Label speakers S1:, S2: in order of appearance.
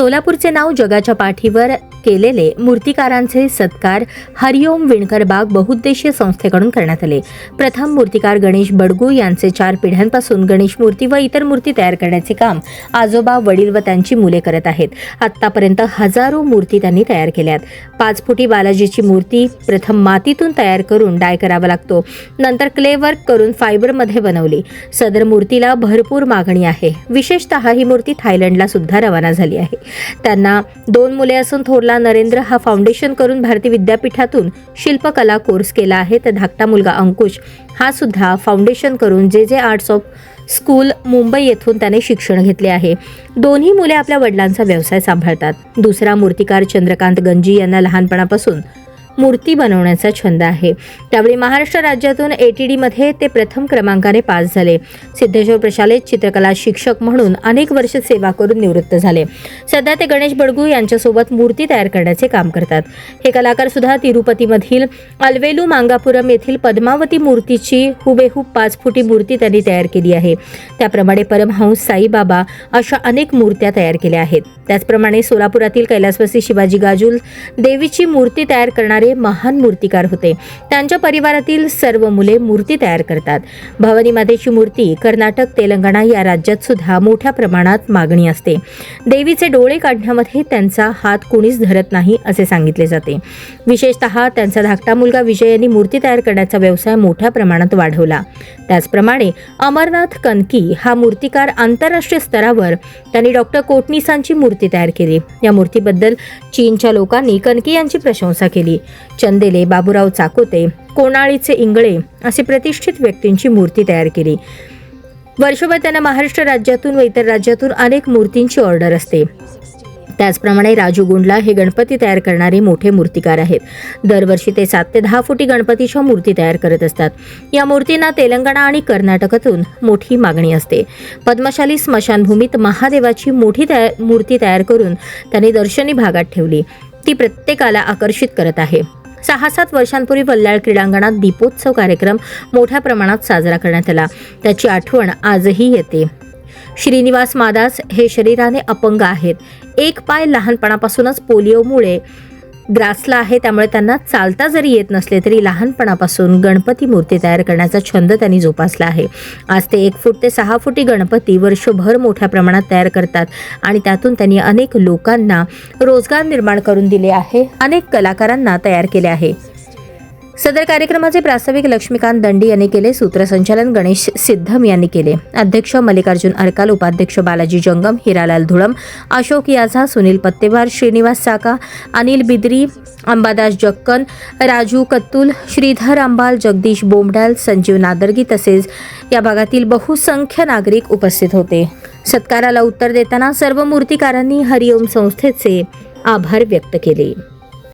S1: सोलापूरचे नाव जगाच्या पाठीवर केलेले मूर्तिकारांचे सत्कार हरिओम विणकर बाग बहुउद्देशीय संस्थेकडून करण्यात आले. प्रथम मूर्तिकार गणेश बडगू यांचे चार पिढ्यांपासून गणेश मूर्ती व इतर मूर्ती तयार करण्याचे काम आजोबा वडील व त्यांची मुले करत आहेत. आतापर्यंत हजारो मूर्ती त्यांनी तयार केल्यात. पाच फुटी बालाजीची मूर्ती प्रथम मातीतून तयार करून डाय करावा लागतो. नंतर क्ले वर्क करून फायबरमध्ये बनवली. सदर मूर्तीला भरपूर मागणी आहे. विशेषतः ही मूर्ती थायलंडला सुद्धा रवाना झाली आहे. त्यांना दोन मुले असून थोरला नरेंद्र हा फाउंडेशन करून भारतीय विद्यापीठातून शिल्पकला कोर्स केला आहे. तर धाकटा मुलगा अंकुश हा सुद्धा फाउंडेशन करून जे जे आर्ट्स ऑफ स्कूल मुंबई येथून त्याने शिक्षण घेतले आहे. दोन्ही मुले आपल्या वडिलांचा व्यवसाय सांभाळतात. दुसरा मूर्तिकार चंद्रकांत गंजी यांना लहानपणापासून मूर्ती बनवण्याचा छंद आहे. त्यावेळी महाराष्ट्र राज्यातून ए टी डीमध्ये ते प्रथम क्रमांकाने पास झाले. सिद्धेश्वर प्रशालेत चित्रकला शिक्षक म्हणून अनेक वर्ष सेवा करून निवृत्त झाले. सध्या ते गणेश बडगू यांच्यासोबत मूर्ती तयार करण्याचे काम करतात. हे कलाकार सुद्धा तिरुपतीमधील अलवेलू मांगापुरम येथील पद्मावती मूर्तीची हुबेहूब पाच फुटी मूर्ती त्यांनी तयार केली आहे. त्याप्रमाणे परमहंस साईबाबा अशा अनेक मूर्त्या तयार केल्या आहेत. त्याचप्रमाणे सोलापुरातील कैलासवासी शिवाजी गाजूल देवीची मूर्ती तयार करणार महान मूर्तिकार होते. त्यांच्या परिवारातील सर्व मुले मूर्ती तयार करतात. भवानी मातेची मूर्ती कर्नाटक तेलंगणा या राज्यात सुद्धा मोठ्या प्रमाणात मागणी असते. देवीचे डोळे काढण्यामध्ये त्यांचा हात कुणीच धरत नाही असे सांगितले जाते. विशेषतः त्यांचा धाकटा मुलगा विजय यांनी मूर्ती तयार करण्याचा व्यवसाय मोठ्या प्रमाणात वाढवला. त्याचप्रमाणे अमरनाथ कनकी हा मूर्तिकार आंतरराष्ट्रीय स्तरावर त्यांनी डॉक्टर कोटनिसांची मूर्ती तयार केली. या मूर्तीबद्दल चीनच्या लोकांनी कनकी यांची प्रशंसा केली. चंदेले बाबूराव चाकोते कोणाळीचे इंगळे असे प्रतिष्ठित व्यक्तींची मूर्ती तयार केली. वर्षभर त्यांना महाराष्ट्र राज्यातून व इतर राज्यातून अनेक मूर्तींची ऑर्डर असते. त्याचप्रमाणे राजू गुंडला हे गणपती तयार करणारे मोठे मूर्तिकार आहेत. दरवर्षी ते सात ते दहा फुटी गणपतीच्या मूर्ती तयार करत असतात. या मूर्तींना तेलंगणा आणि कर्नाटकातून मोठी मागणी असते. पद्मशाली स्मशानभूमीत महादेवाची मोठी तयार मूर्ती तयार करून त्यांनी दर्शनी भागात ठेवली. ती प्रत्येकाला आकर्षित करत आहे. सहा सात वर्षांपूर्वी वल्लाळ क्रीडांगणात दीपोत्सव कार्यक्रम मोठ्या प्रमाणात साजरा करण्यात आला. त्याची आठवण आजही येते. श्रीनिवास मादास हे शरीराने अपंग आहेत. एक पाय लहानपणापासूनच पोलिओमुळे ग्रासला आहे त्यामुळे त्यांना चालता जरी येत नसले तरी लहानपणापासून गणपती मूर्ती तयार करण्याचा छंद त्यांनी जोपासला आहे. आज ते एक फूट ते सहा फुटी गणपती वर्षभर मोठ्या प्रमाणात तयार करतात आणि त्यातून त्यांनी अनेक लोकांना रोजगार निर्माण करून दिले आहे अनेक कलाकारांना तयार केले आहे. सदर कार्यक्रमाचे प्रास्ताविक लक्ष्मीकांत दंडी यांनी केले सूत्रसंचालन गणेश सिद्धम यांनी केले. अध्यक्ष मल्लिकार्जुन अरकाल उपाध्यक्ष बालाजी जंगम हिरालाल धुळम अशोक याझा सुनील पत्तेवार श्रीनिवास साका अनिल बिद्री अंबादास जक्कन राजू कत्तुल श्रीधर अंबाल जगदीश बोमडाल संजीव नादर्गी तसेच या भागातील बहुसंख्य नागरिक उपस्थित होते. सत्काराला उत्तर देताना सर्व मूर्तिकारांनी हरिओम संस्थेचे आभार व्यक्त केले.